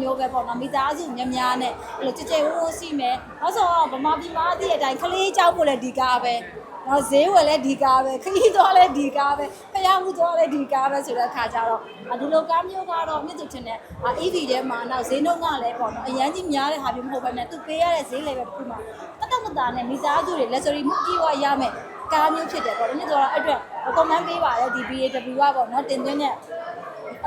မျိုးပဲပေါ့နော်မိသားစုများများနဲ့အဲ့လိုကြကြဝန်းဝန်းစီမယ်နောက်ဆိုတော့ဗမာပြည်မှာအသည့်အတိုင်းကလေးကြောက်ဖို့လည်းဒီကားပဲနော်ဈေးဝယ်လည်းဒီကားပဲခရီးသွားလည်းဒီကားပဲဖျားမှုသွားလည်းဒီကားပဲဆိုတဲ့အခါကျတော့ဒီလိုကားမျိုးကတော့မြစ်သူချင်းနဲ့ EV ထဲမှာနောက်ဈေးနှုန်းကလည်းပေါ့နော်အရန်ကြီးများတဲ့ဟာမျိုးမဟုတ်ဘဲနဲ့သူပေးရတဲ့ဈေးလည်းပဲတစ်ခုမှတတ်တတ်မသားနဲ့မိသားစုတွေ luxury မှုကြီးဝရမယ်ကားမျိုးဖြစ်တယ်ပေါ့ဒီနေ့ဆိုတော့အဲ့အတွက် comment ပေးပါတယ်ဒီ BAW ကပေါ့နော်တင်သွင်းတဲ့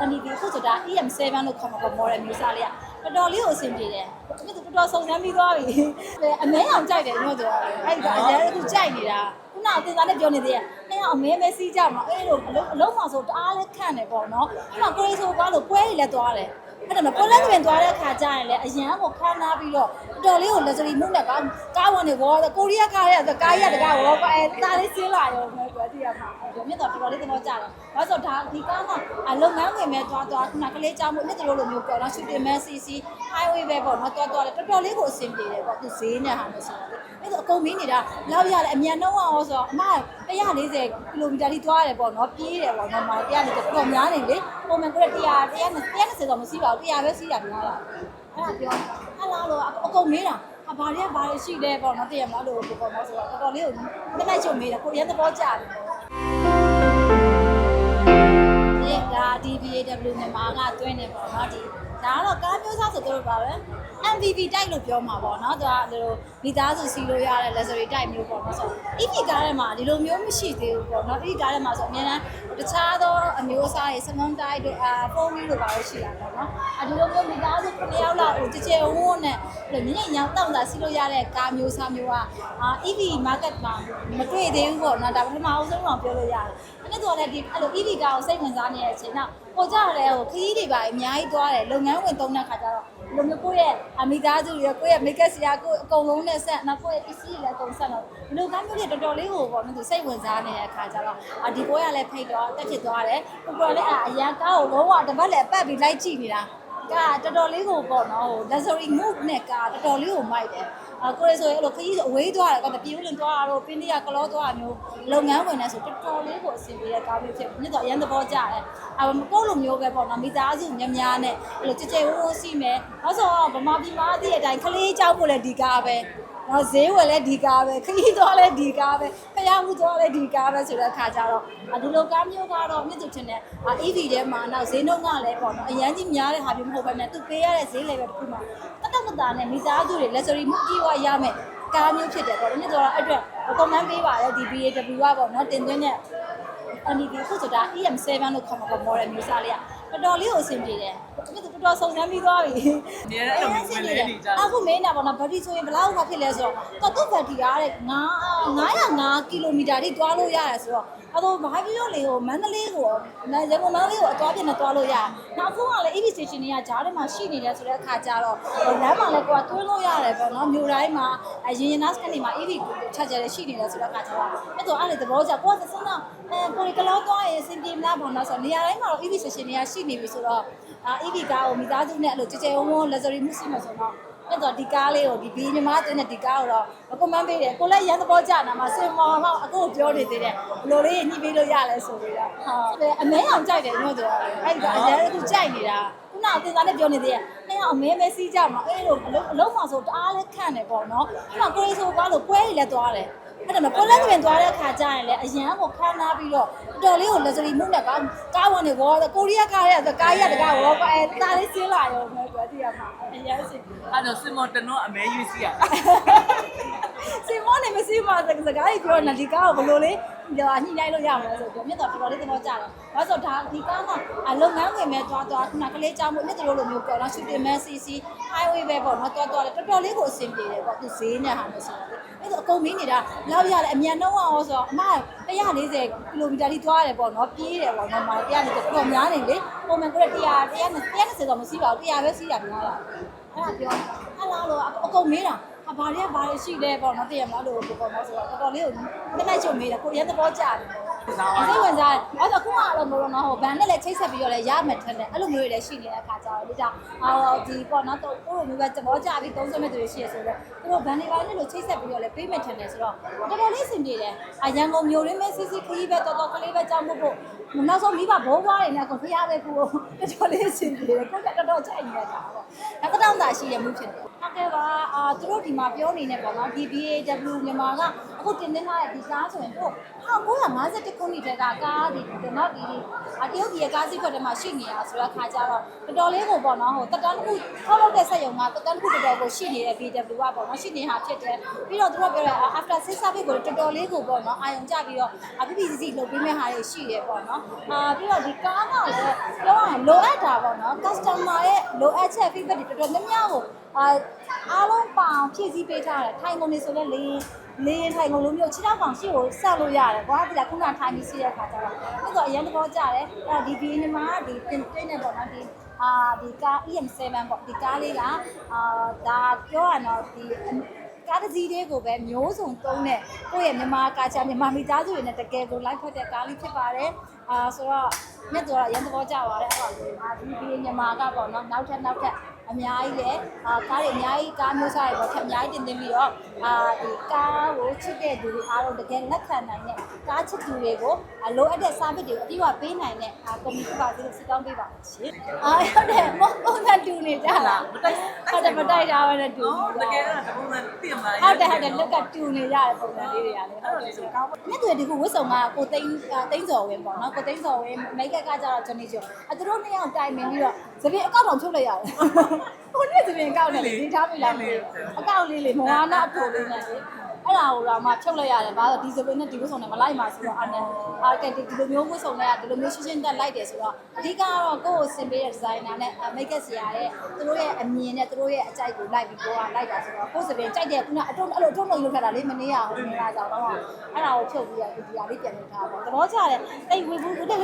NDB ခုဆိုတာ EM7 လို့ခေါ်မှာပေါ့ model မျိုးစားလေးကတော်တော်လေးကိုအဆင်ပြေတယ်။ဒီတော်တော်စုံစမ်းပြီးသွားပြီ။အမဲအောင်ကြိုက်တယ်ညို့ဆိုတာ။အဲ့ဒါအရင်ကသူကြိုက်နေတာ။ခုနအတင်သားနဲ့ပြောနေသေးတယ်။နှစ်ယောက်အမဲမဲစီးကြမှာအဲ့လိုအလုံးအလုံးမှဆိုတအားလေးခန့်တယ်ပေါ့နော်။ခုနကိုရီဆိုကားလို့ပွဲတွေလည်းသွားတယ်။အဲ့ဒါမှကိုလက်တွင်သွားတဲ့အခါကျရင်လည်းအရန်ကိုခန်းနာပြီးတော့တော်တော်လေးကို luxury မှုနဲ့ကားကားဝင်နေဘောကိုရီးယားကားရဲ့ကားရတကားဘောအဲတားလေးစင်းလာရောမယ်ပြော တည်ရမှာ။ဒါမြတ်တော့တော်တော်လေးသဘောကျတယ်။ဘာလို့ဆိုဒါဒီကားကအလုပ်ငန်းဝင်မဲ့သွားသွားခုနကလေးကြောင်းမှုနှစ်တလို့လိုမျိုးပေါ့နော် shooting man CC highway ပဲပေါ့နော်သွားသွားတယ်တော်တော်လေးကိုအဆင်ပြေတယ်ပေါ့သူဈေးနဲ့ဟာလို့ဆိုတော့အဲ့ဒါအကုန်မင်းနေတာလောက်ရတယ်အမြန်နှုံးအောင်ဆိုတော့အမ140ကီလိုမီတာထိသွားတယ်ပေါ့နော်ပြေးတယ်ပေါ့နော်မ140တော်တော်များနေလေပုံမှန်က100 100 120တော့မစီးပါဘူး100ပဲစီးတာများတာအဲ့ဒါပြောအဲ့လားလို့အကုန်မင်းတာအဘာတွေကဘာတွေရှိလဲပေါ့နော်တည့်ရမလို့ပေါ့နော်ဆိုတော့တော်တော်လေးကိုလက်လိုက်ချုံမေးတယ်ကိုရန်သဘောကျတယ် DBAW မြန်မာကတွင်းနေပေါ့နော်ဒီဒါကတော့ကားမျိုးစားဆိုတော့ပါပဲ MVP တိုက်လို့ပြောမှာပေါ့နော်သူကဒီလိုမိသားစုစီလို့ရတဲ့ luxury တိုက်မျိုးပေါ့နော်ဆိုတော့ EV ကားထဲမှာဒီလိုမျိုးမရှိသေးဘူးပေါ့နော် EV ကားထဲမှာဆိုအများအားတခြားသောအမျိုးအစားတွေ salon တိုက်တို့အာ four wheel တို့ပါလို့ရှိတာပေါ့နော်အဲဒီလိုမျိုးမိသားစု9ယောက်လောက်ဟိုကြကြဝန်းနဲ့ညညညောင်တောက်တာစီလို့ရတဲ့ကားမျိုးစားမျိုးကအာ EV market မှာမတွေ့သေးဘူးပေါ့နော်ဒါပထမအဆုံးတော့ပြောလို့ရတယ်အဲ့ဒါဆိုလည်းဒီအဲ့လို EV ကားကိုစိတ်ဝင်စားနေတဲ့အချိန်နောက်ကိုကြရတယ်ဟိုခရီးတွေပါအများကြီးသွားတယ်လုပ်ငန်းဝင်သုံးတဲ့ခါကျတော့ ဒီလိုမျိုးကိုယ့်ရဲ့အမိသားစုတွေကိုယ့်ရဲ့ make up ဆရာကိုအကုန်လုံးနဲ့ဆက်နောက်ကိုယ့်ရဲ့ပစ္စည်းတွေလည်းအကုန်ဆက်တော့ဒီလိုကားမျိုးတွေတော်တော်လေးကိုပေါ့နော်သူစိတ်ဝင်စားနေတဲ့အခါကျတော့အာဒီကိုရလည်းဖိတ်တော့တက်ဖြစ်သွားတယ်ကိုတော်လည်းအရန်ကားကိုလုံးဝတစ်ပတ်လည်းပတ်ပြီးလိုက်ကြည့်နေတာကတော်တော်လေးကိုပေါ့နော်ဟို luxury move နဲ့ကတော်တော်လေးကိုမိုက်တယ် အကိုရဆိုရင်အဲ့လိုခကြီးဆိုအဝေးသွားတယ်ကောတပြေးဝင်သွားတာတော့ပင်းတရကလောသွားတာမျိုးလုပ်ငန်းဝင်နေဆိုတော်တော်လေးကိုအဆင်ပြေတဲ့ကားမျိုးဖြစ်မြစ်တော့အရင်သဘောကျတယ်အမကိုလိုမျိုးပဲပေါ့နော်မိသားစုများများနဲ့အဲ့လိုကြကြဝန်းဝန်းစီမယ်နောက်ဆိုတော့ဗမာပြည်မှာအသည့်အတိုင်းကလေးကြောက်ဖို့လည်းဒီကားပဲတော့ဈေးဝယ်လည်းဒီကားပဲခရီးသွားလည်းဒီကားပဲဖျားမှုသွားလည်းဒီကားပဲဆိုတဲ့အခါကျတော့ဒီလိုကားမျိုးကတော့မြစ်သူချင်းနဲ့ EV ထဲမှာနောက်ဈေးနှုန်းကလည်းပေါ့နော်အရန်ကြီးများတဲ့ဟာမျိုးမဟုတ်ဘဲနဲ့သူပေးရတဲ့ဈေးလည်းပဲတစ်ခုမှတ တ်တတ်မသားနဲ့မိသားစုတွေ luxury မှုကြီးဝရမယ်ကားမျိုးဖြစ်တယ်ပေါ့ဒီနေ့ဆိုတော့အဲ့အတွက် comment ပေးပါတယ်ဒီ BAW ကပေါ့နော်တင်သွင်းတဲ့ NDB ခုဆိုတာ EM7 လို့ခေါ်မှာပေါ့ model မျိုးစားလေးကတော်တော်လေးကိုအဆင်ပြေတယ်ဒီတော်တော်စုံစမ်းပြီးသွားပြီနေရတဲ့အဲ့လိုမျိုးလဲနေကြတယ်အခုမင်းနာပေါ့နော်ဗတ်တီဆိုရင်ဘယ်လောက်ခဖြစ်လဲဆိုတော့တော့သူ့ဗတ်တီကတဲ့9 905ကီလိုမီတာထိသွားလို့ရတယ်ဆိုတော့ အဲ့တော့ဘာဖြစ်လို့လေဟိုမန္တလေးကိုရန်ကုန်မန္တလေးကိုအသွားပြင်နဲ့သွားလို့ရတယ်။နောက်အခုကလည်း EV station တွေကဂျားထဲမှာရှိနေတယ်ဆိုတဲ့အခါကျတော့လမ်းမှာလည်းကိုကတွင်းလို့ရတယ်ပေါ့နော်မြို့တိုင်းမှာရင်ရင်နတ်ကနေမှာ EV ချက်ကြဲရှိနေတယ်ဆိုတဲ့အခါကျတော့အဲ့တော့အဲ့ဒီသဘောကျကိုကစစနာအဲကိုရီကလောသွားရင်အဆင်ပြေမလားပေါ့နော်ဆိုတော့နေရာတိုင်းမှာတော့ EV station တွေကရှိနေပြီဆိုတော့အာ EV ကားကိုမိသားစုနဲ့အဲ့လိုကြဲကြဲဝန်းဝန်း luxury မှုရှိမှာဆိုတော့ အဲ့တော့ဒီကားလေးကိုဒီဘီညီမတင်တဲ့ဒီကားကိုတော့ကွန်မန့်ပေးတယ်ကိုလည်းရန်သဘောကျနာမှာစင်မော်တော့အခုပြောနေသေးတယ်ဘလို့လေးညှိပေးလို့ရလဲဆိုပြီးတော့ဟုတ်အမဲအောင်ကြိုက်တယ်ညို့တော့အဲ့ဒါအရင်ကသူကြိုက်နေတာခုနအတင်သားနဲ့ပြောနေသေးတယ်နှစ်ယောက်အမဲမဲစီးကြမှာအဲ့လိုအလုံးမှဆိုတအားလေးခန့်တယ်ပေါ့နော်ခုနကိုရီဆိုကားလို့ပွဲတွေလည်းသွားတယ် အဲ့ဒါမှကိုလက်တွင်သွားတဲ့အခါကျရင်လည်းအရန်ကိုခန်းနာပြီးတော့တော်တော်လေးကို luxury မှုနဲ့ကားကားဝင်နေဘောကိုရီးယားကားရဲ့ကားရတကားဘောအဲတားလေးစင်းလာရောမယ်ပြောတည်ရမှာအရန်စင်အဲ့တော့စင်မော်တနောအမဲယူစီရစီမောနေမစီမစစကားကြီးပြောနေဒီကားကိုဘယ်လိုလဲ ညာညှိနှိုင်းလို့ရမလဲဆိုတော့မြတ်တော်တော်တော်လေးသဘောကျတယ်။ဘာလို့ဆိုဒါဒီကားကအလုပ်ငန်းဝင်မဲ့သွားသွားခုနကလေးကြောင်းမှုမြတ်တော်လိုမျိုးပေါ့နော် shooting man CC highway ပဲပေါ့နော်သွားသွားတယ်တော်တော်လေးကိုအဆင်ပြေတယ်ပေါ့သူဈေးနဲ့ဟာလို့ဆိုတော့အဲ့ဒါအကုန်မင်းနေတာလောက်ရတယ်အမြန်နှုံးအောင်ဆိုတော့အမ140ကီလိုမီတာထိသွားတယ်ပေါ့နော်ပြေးတယ်ပေါ့နော်မ140တော်တော်များနေလေပုံမှန်က100 120တော့မစီးပါဘူး100ပဲစီးတာများတာအဲ့ဒါပြောအဲ့လားလို့အကုန်မင်းတာ အဘာတွေကဘာတွေရှိလဲပေါ့နော်တည်ရမလားလို့ပေါ့နော်ဆိုတော့တော်တော်လေးကိုတက်လိုက်ချုံနေတယ်ကိုရဲသဘောကျတယ်စိတ်ဝင်စားတယ်အဲ့တော့ခုကတော့မလို့နော်ဟိုဘန်နဲ့လည်းချိတ်ဆက်ပြီးတော့လည်းရမယ်ထင်တယ်အဲ့လိုမျိုးတွေလည်းရှိနေတဲ့အခါကျတော့ဒီဒါအော်ဒီပေါ့နော်တော့ကိုလိုမျိုးပဲသဘောကျပြီးသုံးဆွမဲ့သူတွေရှိရဆိုတော့သူတို့ဘန်တွေပိုင်းနဲ့လို့ချိတ်ဆက်ပြီးတော့လည်းပေးမယ်ထင်တယ်ဆိုတော့တော်တော်လေးအဆင်ပြေတယ်အရန်ကုန်မျိုးရင်းမဲစစ်စစ်ခရီးပဲတော်တော်ကလေးပဲကြောင်းဖို့ဖို့ နောက်ဆုံးမိဘဘိုးဘွားတွေနဲ့ကိုဖျားပဲကိုတော်တော်လေးအဆင်ပြေတယ်ကိုကတော်တော်ကြိုက်နေတာပေါ့ဒါကတော့သာရှိရမှုဖြစ်တယ်ဟုတ်ကဲ့ပါအာသူတို့ဒီမှာပြောနေနေပေါ့နော် DBAW မြန်မာက အခုတင်နေထားတဲ့ဒီကားဆိုရင်တို့1951ခုနှစ်တည်းကကားဒီနော်ဒီအတရုတ်ပြည်ကားစီးခွက်ထဲမှာရှိနေတာဆိုတော့ခါကြတော့တော်တော်လေးကိုပေါ့နော်ဟိုတက်တန်းတစ်ခုထောက်လုပ်တဲ့စက်ရုံကတက်တန်းတစ်ခုတော်တော်ကိုရှိနေတဲ့ BW ကပေါ့နော်ရှိနေတာဖြစ်တယ်ပြီးတော့သူတို့ပြောတဲ့ after six service ကိုတော်တော်လေးကိုပေါ့နော်အာရုံကျပြီးတော့ PPCC လုပ်ပေးမဲ့ဟာတွေရှိတယ်ပေါ့နော်အာပြီးတော့ဒီကားကလည်းပြောရရင်လိုအပ်တာပေါ့နော် customer ရဲ့လိုအပ်ချက် feedback တွေတော်တော်များများကိုအာအားလုံးပအောင်ဖြည့်ဆည်းပေးထားတယ်ထိုင်ကုန်နေဆိုလည်းလေးလေရင်ထိုင်ကုန်လိုမျိုးခြေထောက်ကောင်ရှေ့ကိုဆက်လို့ရတယ်ကွာဒီကခုနထိုင်ပြီးစီးတဲ့ခါကျတော့အဲ့တော့အရင်တော့ကြားတယ်အဲ့ဒီဒီညီမကဒီတင်တင်နေပေါ့နော်ဒီအာဒီကား EM7 ပေါ့ဒီကားလေးကအာဒါပြောရတော့ဒီကားတစ်စီးလေးကိုပဲမျိုးစုံသုံးတဲ့ကိုယ့်ရဲ့မြန်မာကာချာမြန်မာမိသားစုတွေနဲ့တကယ်ကိုလိုက်ဖက်တဲ့ကားလေးဖြစ်ပါတယ်အာဆိုတော့မြတ်တော်ကအရင်သဘောကျပါတယ်အဲ့တော့ဒီအာဒီဒီမြန်မာကပေါ့နော်နောက်ထပ်နောက်ထပ် အများကြီးလေအာကားတွေအများကြီးကားမျိုးစားတွေပေါ့ထပ်အများကြီးတင်သွင်းပြီးတော့အာဒီကားကိုချစ်တဲ့သူတွေအားလုံးတကယ်လက်ခံနိုင်တဲ့ကားချစ်သူတွေကိုအလိုအပ်တဲ့ service တွေကိုအပြည့်အဝပေးနိုင်တဲ့အာကုမ္ပဏီဖြစ်ပါစေလို့ဆုတောင်းပေးပါရှင်။အာဟုတ်တယ်မဟုတ်ဘူးတူနေကြလားမတိုက် ဟုတ်တယ်မတိုက်တာပဲနဲ့တူအော်နေတကြကယ်တော့တပုံစံသိရမလားဟုတ်တယ်ဟုတ်တယ်လက်ကတူနေကြတဲ့ပုံစံလေးတွေကလည်းဟုတ်တယ်ဆိုကောင်းပါမြတ်တွေဒီခုဝတ်ဆောင်ကကိုသိန်းသိန်းစော်ဝင်းပေါ့နော်ကိုသိန်းစော်ဝင်းမိတ်ကက်ကကြတော့ဂျနီကျော်အသူတို့နှစ်ယောက်တိုင်ပင်ပြီးတော့သပင်အကောက်တောင်ထုတ်လိုက်ရတယ်ဟိုနေ့သပင်အကောက်နဲ့ဒီထားမိလားအကောက်လေးလေမဝါနာအထိုလေးနဲ့လေ အဲ့ဒါကိုတော့မှဖြုတ်လိုက်ရတယ်ဘာလို့ဒီစပင်းနဲ့ဒီဝတ်ဆောင်နဲ့မလိုက်ပါဆိုတော့အဲ့နဲ့အာကဲဒီလိုမျိုးဝတ်ဆောင်နဲ့ဒီလိုမျိုးရှင်းရှင်းတက်လိုက်တယ်ဆိုတော့အဓိကတော့ကိုယ့်ကိုစင်ပေးတဲ့ဒီဇိုင်နာနဲ့မိတ်ကက်ဆရာရဲ့သူတို့ရဲ့အမြင်နဲ့သူတို့ရဲ့အကြိုက်ကိုလိုက်ပြီးပေါ်အောင်လိုက်တာဆိုတော့ကိုယ့်စပင်းကြိုက်တဲ့ခုနအတုံးအဲ့လိုအတုံးလုံးလုပ်ထားတာလေးမနေရဘူးနေတာကြောင့်တော့အဲ့ဒါကိုဖြုတ်ပြီးတော့ဒီဒီဟာလေးပြန်လုပ်ထားပါတော့သဘောကျတယ်တိတ်ဝေဘူးဦးတက်က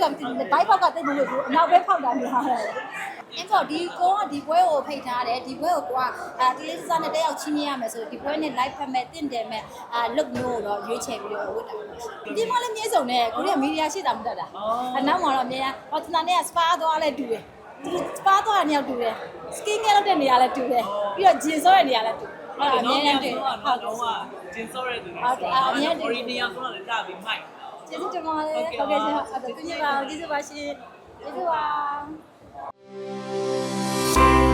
ဘိုက်ဘောက်ကတိတ်မလို့ဘူးအနောက်ပဲဖောက်တာများတယ်အဲ့တော့ဒီကိုကဒီပွဲကိုဖိတ်ထားတယ်ဒီပွဲကိုကိုကအဲဒီလေးစားနဲ့တက်ရောက်ချင်းမြင်ရမယ်ဆိုဒီပွဲနဲ့ live ဖတ်မဲ့တင့်တယ်မဲ့အာ look မျိုးကိုတော့ရွေးချယ်ပြီးတော့ဝတ်တာဒီမှာလည်းမြေစုံနဲ့ကိုရီးယားမီဒီယာရှိတာမတတ်တာအနောက်မှာတော့အများဟောတနာနဲ့ spa သွားလဲတူတယ်သူစပါသွားတဲ့နေရာတူတယ် skin care လုပ်တဲ့နေရာလည်းတူတယ်ပြီးတော့ဂျင်ဆောတဲ့နေရာလည်းတူအဲ့ဒါအများကြီးတူဟုတ်တော့ကဲ့ကဂျင်းစောရဲသူဟုတ်တယ်အမြဲတမ်းအော်ရီနီယာဆိုတော့လည်းတာပြီးမိုက်ကျေးဇူးတင်ပါတယ်ဟုတ်ကဲ့ရှင်ဟုတ်ကဲ့ကျေးဇူးပါကျေးဇူးပါရှင်ကျေးဇူးပါ